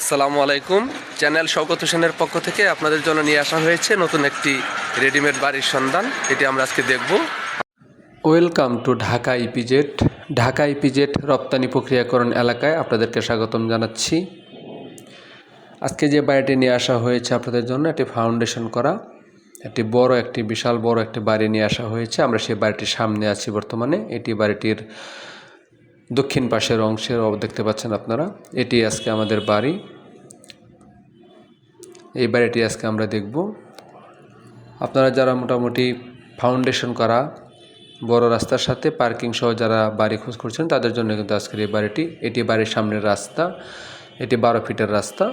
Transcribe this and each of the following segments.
আসসালামু আলাইকুম। চ্যানেল শওকত হোসেনের পক্ষ থেকে আপনাদের জন্য নিয়ে আসা হয়েছে নতুন একটি রেডিমেড বাড়ির সন্ধান। এটি আমরা আজকে দেখব। Welcome to Dhaka EPZ. Dhaka EPZ রপ্তানি প্রক্রিয়াকরণ এলাকায় আপনাদেরকে স্বাগতম জানাচ্ছি। আজকে যে বাড়িটি নিয়ে আসা হয়েছে আপনাদের জন্য একটি ফাউন্ডেশন করা। একটি বড়, একটি বিশাল বড় একটি বাড়ি নিয়ে আসা হয়েছে। আমরা সেই বাড়িটির সামনে আছি বর্তমানে। এটি বাড়িটির দক্ষিণ পাশের অংশের দেখতে পাচ্ছেন আপনারা। এটি আজকে আমাদের বাড়ি। এই বাড়িটি আজকে আমরা দেখব। আপনারা যারা মোটামুটি ফাউন্ডেশন করা বড় রাস্তার সাথে পার্কিং সহ যারা বাড়ি খোঁজ করছেন, তাদের জন্য কিন্তু আজকের এই বাড়িটি। এটি বাড়ির সামনের রাস্তা। এটি বারো ফিটের রাস্তা।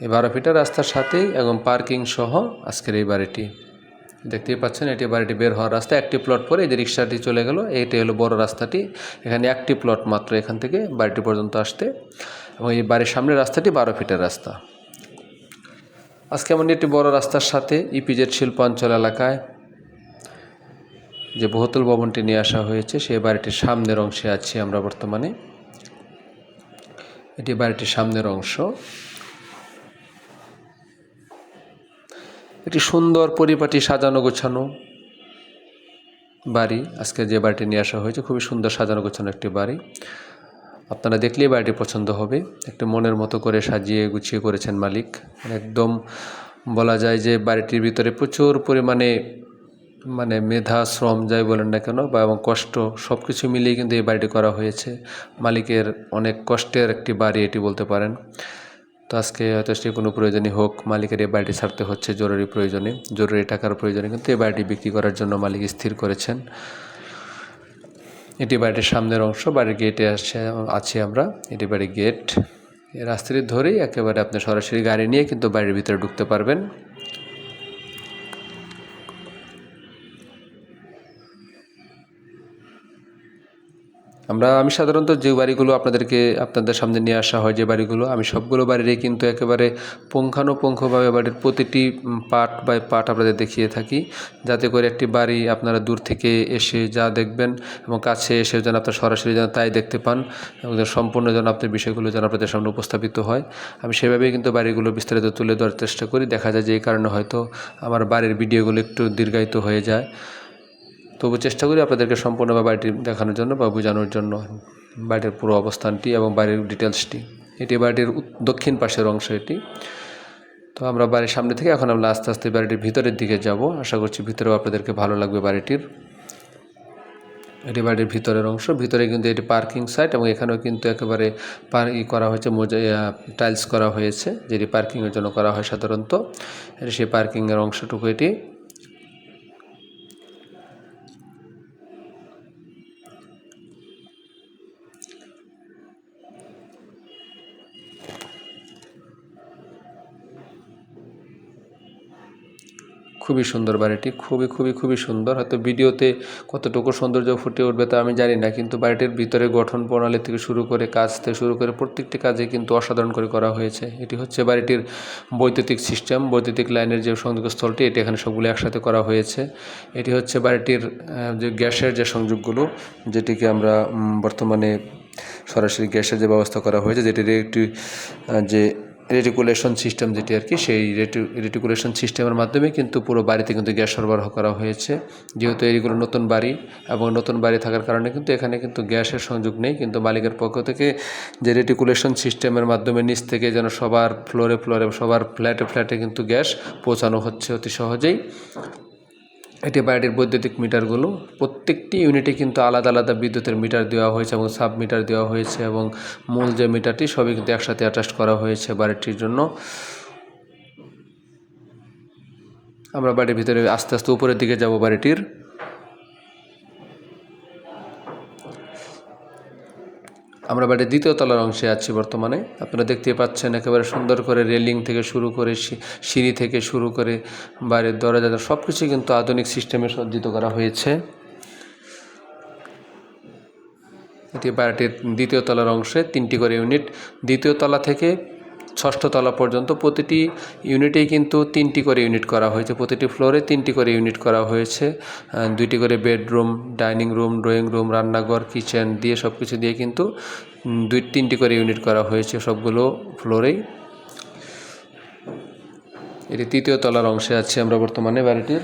এই বারো ফিটের রাস্তার সাথেই এবং পার্কিং সহ আজকের এই বাড়িটি। দেখতেই পাচ্ছেন, এটি বাড়িটি বের হওয়ার রাস্তা, একটি প্লট পরে এই যে রিক্সাটি চলে গেল, এটি হলো বড় রাস্তাটি। এখানে একটি প্লট মাত্র এখান থেকে বাড়িটি পর্যন্ত আসতে এবং এই বাড়ির সামনের রাস্তাটি বারো ফিটের রাস্তা। আজকে আমরা একটি বড় রাস্তার সাথে ইপিজেড শিল্পাঞ্চল এলাকায় যে বহুতল ভবনটি নিয়ে আসা হয়েছে, সেই বাড়িটির সামনের অংশে আছি আমরা বর্তমানে। এটি বাড়িটির সামনের অংশ। একটি সুন্দর পরিপাটি সাজানো গোছানো বাড়ি। আজকে যে বাড়িটি নিয়ে আসা হয়েছে, খুবই সুন্দর সাজানো গোছানো একটি বাড়ি। আপনারা দেখলেই বাড়িটি পছন্দ হবে। একটু মনের মতো করে সাজিয়ে গুছিয়ে করেছেন মালিক। একদম বলা যায় যে বাড়িটির ভিতরে প্রচুর পরিমাণে মানে মেধা, শ্রম যাই বলেন না কেন, বা এবং কষ্ট সব কিছু মিলিয়ে কিন্তু এই বাড়িটি করা হয়েছে। মালিকের অনেক কষ্টের একটি বাড়ি এটি বলতে পারেন। তো আজকে হয়তো সে কোনো প্রয়োজনই হোক, মালিকের এই বাড়িটি ছাড়তে হচ্ছে জরুরি প্রয়োজনে। জরুরি টাকার প্রয়োজনে কিন্তু এই বাড়িটি বিক্রি করার জন্য মালিক স্থির করেছেন। এটি বাড়িটির সামনের অংশ, বাড়ির গেটে আসছে আছি আমরা। এটি বাড়ির গেট রাস্তাটি ধরেই একেবারে আপনি সরাসরি গাড়ি নিয়ে কিন্তু বাড়ির ভিতরে ঢুকতে পারবেন। আমরা, আমি সাধারণত যে বাড়িগুলো আপনাদেরকে আপনাদের সামনে নিয়ে আসা হয়, যে বাড়িগুলো, আমি সবগুলো বাড়িরই কিন্তু একেবারে পুঙ্খানুপুঙ্খভাবে বাড়ির প্রতিটি পার্ট বাই পার্ট আপনাদের দেখিয়ে থাকি। যাতে করে একটি বাড়ি আপনারা দূর থেকে এসে যা দেখবেন এবং কাছে এসে যেন আপনার সরাসরি যেন তাই দেখতে পান এবং সম্পূর্ণ যেন আপনার বিষয়গুলো যেন আপনাদের সামনে উপস্থাপিত হয়। আমি সেভাবেই কিন্তু বাড়িগুলো বিস্তারিত তুলে ধরার চেষ্টা করি। দেখা যায় যে এই কারণে হয়তো আমার বাড়ির ভিডিওগুলো একটু দীর্ঘায়িত হয়ে যায়। তবু চেষ্টা করি আপনাদেরকে সম্পূর্ণভাবে বাড়িটি দেখানোর জন্য বা বোঝানোর জন্য বাড়ির পুরো অবস্থানটি এবং বাড়ির ডিটেলসটি এটি বাড়িটির দক্ষিণ পাশের অংশ এটি। তো আমরা বাড়ির সামনে থেকে এখন আমরা আস্তে আস্তে বাড়িটির ভিতরের দিকে যাব। আশা করছি ভিতরেও আপনাদেরকে ভালো লাগবে বাড়িটির। এটি বাড়ির ভিতরের অংশ। ভিতরে কিন্তু এটি পার্কিং সাইট এবং এখানেও কিন্তু একেবারে পার ই করা হয়েছে, মোজা টাইলস করা হয়েছে, যেটি পার্কিংয়ের জন্য করা হয় সাধারণত। এটি সেই পার্কিংয়ের অংশটুকু এটি। খুবই সুন্দর বাড়িটি, খুবই খুবই খুবই সুন্দর। হয়তো ভিডিওতে কতটুকু সৌন্দর্য ফুটে উঠবে তা আমি জানি না, কিন্তু বাড়িটির ভিতরে গঠন প্রণালী থেকে শুরু করে কাজ থেকে শুরু করে প্রত্যেকটি কাজে কিন্তু অসাধারণ করে করা হয়েছে। এটি হচ্ছে বাড়িটির বৈদ্যুতিক সিস্টেম, বৈদ্যুতিক লাইনের যে সংযোগস্থলটি, এটি এখানে সবগুলো একসাথে করা হয়েছে। এটি হচ্ছে বাড়িটির যে গ্যাসের যে সংযোগগুলো, যেটিকে আমরা বর্তমানে সরাসরি গ্যাসের যে ব্যবস্থা করা হয়েছে, যেটির একটি যে রেটিকুলেশন সিস্টেম যেটি আর কি, সেই রেটিকুলেশন সিস্টেমের মাধ্যমে কিন্তু পুরো বাড়িতে কিন্তু গ্যাস সরবরাহ করা হয়েছে। যেহেতু এইগুলো নতুন বাড়ি এবং নতুন বাড়ি থাকার কারণে কিন্তু এখানে কিন্তু গ্যাসের সংযোগ নেই, কিন্তু মালিকের পক্ষ থেকে যে রেটিকুলেশন সিস্টেমের মাধ্যমে নিচ থেকে যেন সবার ফ্লোরে ফ্লোরে সবার ফ্ল্যাটে ফ্ল্যাটে কিন্তু গ্যাস পৌঁছানো হচ্ছে অতি সহজেই। এটি বাড়ির বৈদ্যুতিক মিটারগুলো, প্রত্যেকটি ইউনিটে কিন্তু আলাদা আলাদা বিদ্যুতের মিটার দেওয়া হয়েছে এবং সাব মিটার দেওয়া হয়েছে এবং মূল যে মিটারটি সবই কিন্তু একসাথে অ্যাটাস্ট করা হয়েছে বাড়িটির জন্য। আমরা বাড়ির ভিতরে আস্তে আস্তে উপরের দিকে যাব বাড়িটির। আমরা বাড়ির দ্বিতীয় তলার অংশে আছি বর্তমানে। আপনারা দেখতে পাচ্ছেন একেবারে সুন্দর করে রেলিং থেকে শুরু করে সিঁড়ি থেকে শুরু করে বাইরের দরজা সব কিছুই কিন্তু আধুনিক সিস্টেমে সজ্জিত করা হয়েছে। এটি বাড়িটির দ্বিতীয় তলার অংশে তিনটি করে ইউনিট। দ্বিতীয় তলা থেকে ষষ্ঠ তলা পর্যন্ত প্রতিটি ইউনিটেই কিন্তু তিনটি করে ইউনিট করা হয়েছে। প্রতিটি ফ্লোরে তিনটি করে ইউনিট করা হয়েছে। দুইটি করে bedroom, dining room, drawing room, রান্নাঘর, কিচেন দিয়ে সব কিছু দিয়ে কিন্তু দুই, তিনটি করে ইউনিট করা হয়েছে সবগুলো ফ্লোরেই। এটি তৃতীয় তলার অংশে আছে আমরা বর্তমানে বাড়িটির।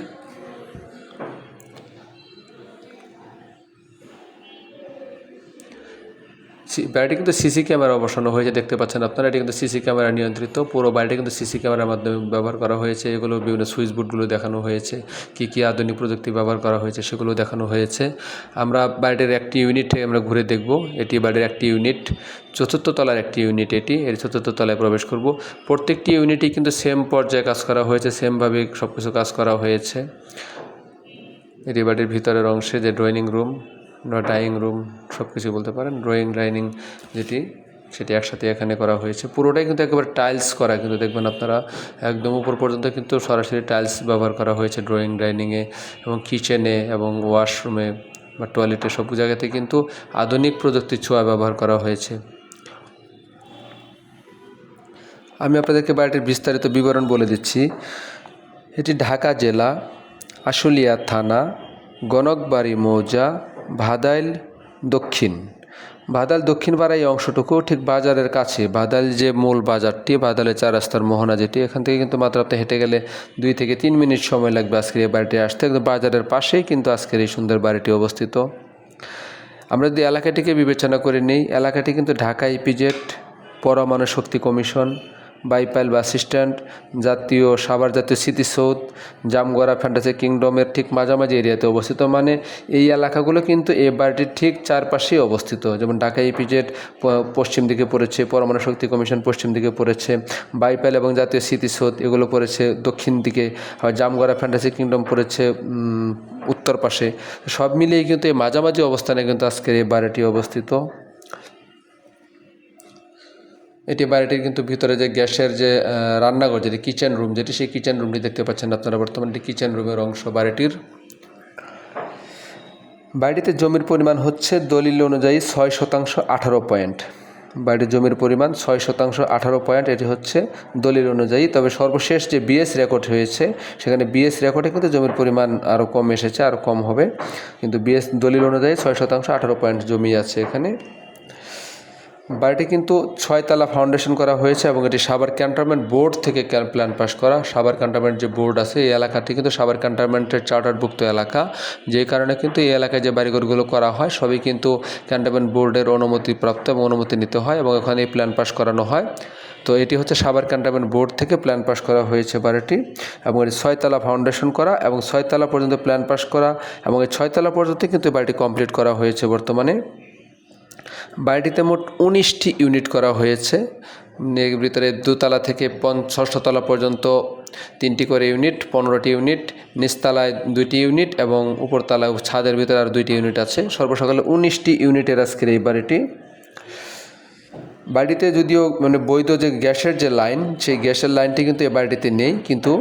বাড়িটি কিন্তু সিসি ক্যামেরা বসানো হয়েছে, দেখতে পাচ্ছেন আপনারা। এটি কিন্তু সিসি ক্যামেরা নিয়ন্ত্রিত। পুরো বাড়িটি কিন্তু সিসি ক্যামেরার মাধ্যমে ব্যবহার করা হয়েছে। এগুলো বিভিন্ন সুইচ বোর্ডগুলো দেখানো হয়েছে। কি কি আধুনিক প্রযুক্তি ব্যবহার করা হয়েছে, সেগুলো দেখানো হয়েছে। আমরা বাড়িটির একটি ইউনিট আমরা ঘুরে দেখব। এটি বাড়ির একটি ইউনিট। চতুর্থ তলার একটি ইউনিট এটি। এর চতুর্থ তলায় প্রবেশ করব। প্রত্যেকটি ইউনিটই কিন্তু সেম পর্যায়ে কাজ করা হয়েছে সেমভাবে সব কিছু কাজ করা হয়েছে। এটি বাড়ির ভিতরের অংশে যে ড্রয়িং রুম ডাইনিং রুম সব কিছু বলতে পারেন, ড্রয়িং, ডাইনিং যেটি, সেটি একসাথে এখানে করা হয়েছে। পুরোটাই কিন্তু একেবারে টাইলস করা, কিন্তু দেখবেন আপনারা একদম উপর পর্যন্ত কিন্তু সরাসরি টাইলস ব্যবহার করা হয়েছে ড্রয়িং ডাইনিংয়ে এবং কিচেনে এবং ওয়াশরুমে বা টয়লেটে সব জায়গাতে কিন্তু আধুনিক প্রযুক্তির ছোঁয়া ব্যবহার করা হয়েছে। আমি আপনাদেরকে বাড়িটির বিস্তারিত বিবরণ বলে দিচ্ছি। এটি ঢাকা জেলা আশুলিয়া থানা, গণকবাড়ি মৌজা ভাদাইল দক্ষিণ। ভাদাইল দক্ষিণ পাড়া এই অংশটুকু ঠিক বাজারের কাছে। বাদাইল যে মূল বাজারটি বাদাইলের চার রাস্তার মোহনা যেটি, এখান থেকে কিন্তু মাত্র আপনি হেঁটে গেলে দুই থেকে তিন মিনিট সময় লাগবে আজকের এই বাড়িটি আসতে। একদম বাজারের পাশেই কিন্তু আজকের এই সুন্দর বাড়িটি অবস্থিত। আমরা যদি এলাকাটিকে বিবেচনা করে নিই, এলাকাটি কিন্তু ঢাকা ইপিজেড পরমাণু শক্তি কমিশন বাইপাইল বাস স্ট্যান্ড জাতীয় সাভার জাতীয় স্মৃতিসৌধ জামগড়া ফ্যান্টাসি কিংডমের ঠিক মাঝামাঝি এরিয়াতে অবস্থিত। মানে এই এলাকাগুলো কিন্তু এই বাড়িটির ঠিক চারপাশেই অবস্থিত। যেমন ঢাকা ইপিজেড পশ্চিম দিকে পড়েছে, পরমাণু শক্তি কমিশন পশ্চিম দিকে পড়েছে বাইপাইল এবং জাতীয় স্মৃতিসৌধ এগুলো পড়েছে দক্ষিণ দিকে আর জামগড়া ফ্যান্টাসি কিংডম পড়েছে উত্তর পাশে। সব মিলিয়ে কিন্তু এই মাঝামাঝি অবস্থানে কিন্তু আজকের এই বাড়িটি অবস্থিত। এটি বাড়িটির কিন্তু ভিতরে যে গ্যাসের যে রান্নাঘর, যেটি কিচেন রুম যেটি সেই কিচেন রুমটি দেখতে পাচ্ছেন আপনারা, বর্তমানে এটি কিচেন রুমের অংশ বাড়িটির। বাড়িতে জমির পরিমাণ হচ্ছে দলিল অনুযায়ী ছয় শতাংশ আঠারো পয়েন্ট। বাড়ির জমির পরিমাণ ছয় শতাংশ আঠারো পয়েন্ট, এটি হচ্ছে দলিল অনুযায়ী। তবে সর্বশেষ যে বিএস রেকর্ড হয়েছে, সেখানে বিএস রেকর্ডে কিন্তু জমির পরিমাণ আরও কম এসেছে আরও কম হবে। কিন্তু বিএস দলিল অনুযায়ী ছয় শতাংশ আঠারো পয়েন্ট জমি আছে এখানে। বাড়িটি কিন্তু ছয়তলা ফাউন্ডেশন করা হয়েছে এবং এটি সাবার ক্যান্টনমেন্ট বোর্ড থেকে প্ল্যান পাস করা। সাবার ক্যান্টনমেন্ট যে বোর্ড আছে, এই এলাকাটি কিন্তু সাবার ক্যান্টনমেন্টের চার্টারভুক্ত এলাকা। যে কারণে কিন্তু এই এলাকায় যে বাড়িঘরগুলো করা হয়, সবই কিন্তু ক্যান্টনমেন্ট বোর্ডের অনুমতিপ্রাপ্ত এবং অনুমতি নিতে হয় এবং ওখানে প্ল্যান পাস করানো হয়। তো এটি হচ্ছে সাবার ক্যান্টনমেন্ট বোর্ড থেকে প্ল্যান পাস করা হয়েছে বাড়িটি এবং এটি ছয়তলা ফাউন্ডেশন করা এবং ছয়তলা পর্যন্ত প্ল্যান পাস করা এবং এই ছয়তলা পর্যন্ত কিন্তু এই বাড়িটি কমপ্লিট করা হয়েছে বর্তমানে। বাড়িটিতে মোট উনিশটি ইউনিট করা হয়েছে। ভিতরে দুতলা থেকে ষষ্ঠতলা পর্যন্ত তিনটি করে ইউনিট, পনেরোটি ইউনিট, নিচতলায় দুইটি ইউনিট এবং উপরতলায় ছাদের ভিতরে আর দুইটি ইউনিট আছে। সর্বসকালে উনিশটি ইউনিটের আজকের এই বাড়িটি। বাড়িতে যদিও মানে বৈধ যে গ্যাসের যে লাইন, সেই গ্যাসের লাইনটি কিন্তু এ বাড়িটিতে নেই, কিন্তু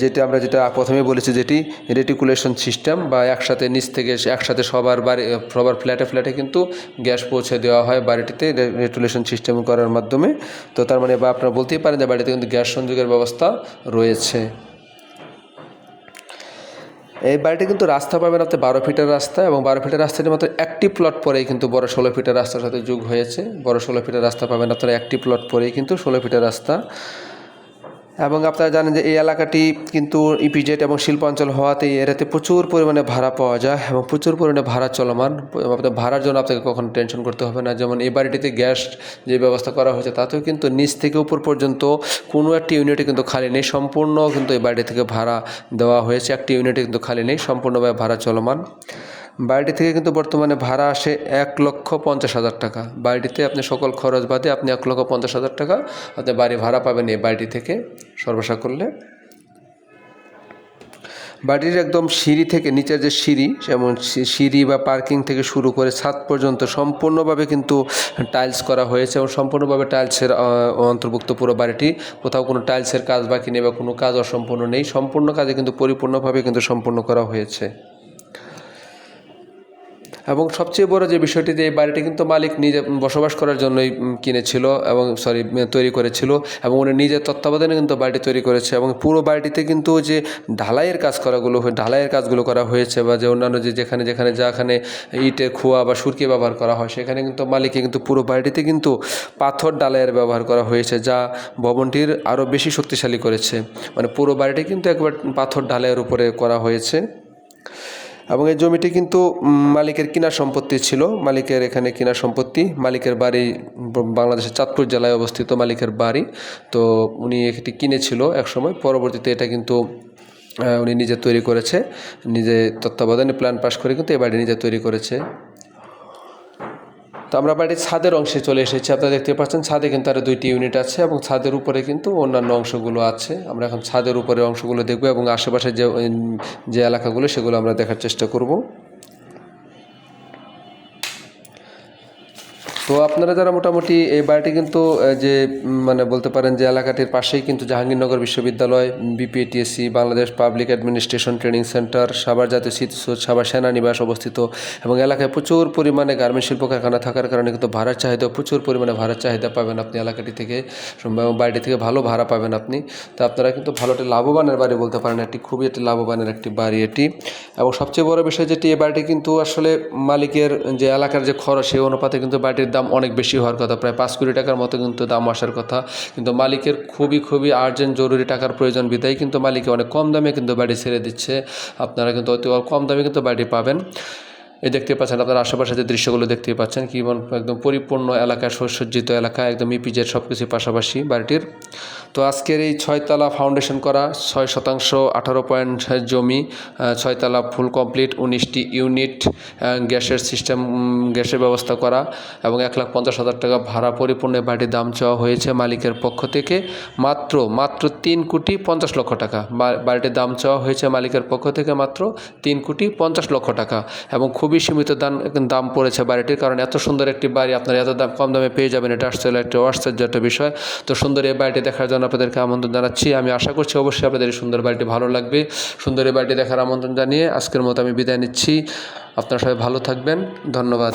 যেটা আমরা যেটা প্রথমে বলেছি যেটি রেটিকুলেশন সিস্টেম বা একসাথে নিচ থেকে একসাথে সবার বাড়ি, সবার ফ্ল্যাটে ফ্ল্যাটে কিন্তু গ্যাস পৌঁছে দেওয়া হয় বাড়িটিতে রেটিকুলেশন সিস্টেম করার মাধ্যমে। তো তার মানে বা আপনারা বলতেই পারেন যে বাড়িতে কিন্তু গ্যাস সংযোগের ব্যবস্থা রয়েছে। এই বাড়িটি কিন্তু রাস্তা পাবেন আপনি বারো ফিটের রাস্তা এবং বারো ফিটের রাস্তাটি মাত্র একটি প্লট পরেই কিন্তু বড় ষোলো ফিটের রাস্তার সাথে যোগ হয়েছে। বড় ষোলো ফিটের রাস্তা পাবেন আপনারা একটি প্লট পরেই কিন্তু ষোলো ফিটের রাস্তা। এবং আপনারা জানেন যে এই এলাকাটি কিন্তু ইপিজেড এবং শিল্পাঞ্চল হওয়াতে এই এরিয়াতে প্রচুর পরিমাণে ভাড়া পাওয়া যায় এবং প্রচুর পরিমাণে ভাড়া চলমান আপনার ভাড়ার জন্য আপনাকে কখনো টেনশন করতে হবে না। যেমন এই বাড়িটিতে গ্যাস যে ব্যবস্থা করা হয়েছে, তাতেও কিন্তু নিচ থেকে উপর পর্যন্ত কোনো একটি ইউনিটে কিন্তু খালি নেই। সম্পূর্ণ কিন্তু এই বাড়ি থেকে ভাড়া দেওয়া হয়েছে। একটি ইউনিটে কিন্তু খালি নেই। সম্পূর্ণভাবে ভাড়া চলমান। বাড়িটি থেকে কিন্তু বর্তমানে ভাড়া আসে এক লক্ষ পঞ্চাশ হাজার টাকা। বাড়িটিতে আপনি সকল খরচ বাদে আপনি এক লক্ষ পঞ্চাশ হাজার টাকা আপনি বাড়ি ভাড়া পাবেন এই বাড়িটি থেকে সর্বসা করলে। বাড়ির একদম সিঁড়ি থেকে নিচের যে সিঁড়ি, যেমন সিঁড়ি বা পার্কিং থেকে শুরু করে ছাদ পর্যন্ত সম্পূর্ণভাবে কিন্তু টাইলস করা হয়েছে এবং সম্পূর্ণভাবে টাইলসের অন্তর্ভুক্ত পুরো বাড়িটি। কোথাও কোনো টাইলসের কাজ বাকি নেই বা কোনো কাজ অসম্পূর্ণ নেই। সম্পূর্ণ কাজে কিন্তু পরিপূর্ণভাবে কিন্তু সম্পূর্ণ করা হয়েছে। এবং সবচেয়ে বড় যে বিষয়টি যে এই বাড়িটি কিন্তু মালিক নিজে বসবাস করার জন্যই কিনেছিল এবং সরি তৈরি করেছিল এবং উনি নিজের তত্ত্বাবধানে কিন্তু বাড়িটি তৈরি করেছে এবং পুরো বাড়িটিতে কিন্তু যে ঢালাইয়ের কাজ করাগুলো ঢালাইয়ের কাজগুলো করা হয়েছে বা যে অন্যান্য যে যেখানে যেখানে যাখানে ইটের খোয়া বা সুরকি ব্যবহার করা হয় সেখানে কিন্তু মালিকে কিন্তু পুরো বাড়িটিতে কিন্তু পাথর ডালাইয়ের ব্যবহার করা হয়েছে যা ভবনটির আরও বেশি শক্তিশালী করেছে। মানে পুরো বাড়িটি কিন্তু একবার পাথর ঢালাইয়ের উপরে করা হয়েছে। এবং এই জমিটি কিন্তু মালিকের কিনা সম্পত্তি ছিল। মালিকের এখানে কিনা সম্পত্তি। মালিকের বাড়ি বাংলাদেশের চাঁদপুর জেলায় অবস্থিত মালিকের বাড়ি। তো উনি এটি কিনেছিল একসময়। পরবর্তীতে এটা কিন্তু উনি নিজে তৈরি করেছে। নিজে তত্ত্বাবধানে প্ল্যান পাশ করে কিন্তু এ বাড়ি নিজে তৈরি করেছে। তো আমরা বাড়ির ছাদের অংশে চলে এসেছি। আপনারা দেখতে পাচ্ছেন, ছাদে কিন্তু আরও দুইটি ইউনিট আছে এবং ছাদের উপরে কিন্তু অন্যান্য অংশগুলো আছে। আমরা এখন ছাদের উপরে অংশগুলো দেখব এবং আশেপাশে যে যে এলাকাগুলো, সেগুলো আমরা দেখার চেষ্টা করব। তো আপনারা যারা মোটামুটি এই বাড়িটি কিন্তু যে মানে বলতে পারেন যে এলাকাটির পাশেই কিন্তু জাহাঙ্গীরনগর বিশ্ববিদ্যালয়, BPATC, Bangladesh public administration training centre, Savar জাতীয় স্মৃতিসৌধ সাভার সেনানিবাস অবস্থিত এবং এলাকায় প্রচুর পরিমাণে গার্মেন্ট শিল্প কারখানা থাকার কারণে কিন্তু ভাড়ার চাহিদা প্রচুর পরিমাণে ভাড়ার চাহিদা পাবেন আপনি এলাকাটি থেকে বাড়িটি থেকে ভালো ভাড়া পাবেন আপনি। তো আপনারা কিন্তু ভালো একটি লাভবানের বাড়ি বলতে পারেন এটি খুবই একটি লাভবানের একটি বাড়ি এটি। এবং সবচেয়ে বড় বিষয় যেটি, এই বাড়িটি কিন্তু আসলে মালিকের যে এলাকার যে খরচ, সেই অনুপাতে কিন্তু বাড়িটির দাম অনেক বেশি হওয়ার কথা, প্রায় পাঁচ কোটি টাকার মতো কিন্তু দাম আসার কথা। কিন্তু মালিকের খুবই খুবই আর্জেন্ট জরুরি টাকার প্রয়োজন, বিদায় কিন্তু মালিকে অনেক কম দামে কিন্তু বাড়ি ছেড়ে দিচ্ছে। আপনারা কিন্তু অতি কম দামে কিন্তু বাড়ি পাবেন। এই দেখতে পাচ্ছেন, আপনার আশেপাশে যে দৃশ্যগুলো দেখতে পাচ্ছেন, কি একদম পরিপূর্ণ এলাকা, সুসজ্জিত এলাকা, একদম ইপিজের সব কিছু পাশাপাশি বাড়িটির। তো আজকের এই ছয়তলা ফাউন্ডেশন করা ছয় শতাংশ আঠারো পয়েন্ট জমি ছয়তলা ফুল কমপ্লিট, উনিশটি ইউনিট গ্যাসের সিস্টেম গ্যাসের ব্যবস্থা করা এবং এক লাখ পঞ্চাশ হাজার টাকা ভাড়া পরিপূর্ণ বাড়ির দাম চাওয়া হয়েছে মালিকের পক্ষ থেকে। মাত্র মাত্র তিন কোটি পঞ্চাশ লক্ষ টাকা। বাড়িটির দাম চাওয়া হয়েছে মালিকের পক্ষ থেকে মাত্র তিন কোটি পঞ্চাশ লক্ষ টাকা এবং খুবই সীমিত দাম দাম পড়েছে বাড়িটির কারণ। এত সুন্দর একটি বাড়ি, আপনারা এত দাম, কম দামে পেয়ে যাবেন, এটা আসলে একটি আশ্চর্য একটা বিষয়। তো সুন্দর এই বাড়িটি দেখার জন্য আপনাদেরকে আমন্ত্রণ জানাচ্ছি। আমি আশা করছি অবশ্যই আপনাদের এই সুন্দর বাড়িটি ভালো লাগবে। সুন্দর এই বাড়িটি দেখার আমন্ত্রণ জানিয়ে আজকের মতো আমি বিদায় নিচ্ছি। আপনারা সবাই ভালো থাকবেন। ধন্যবাদ।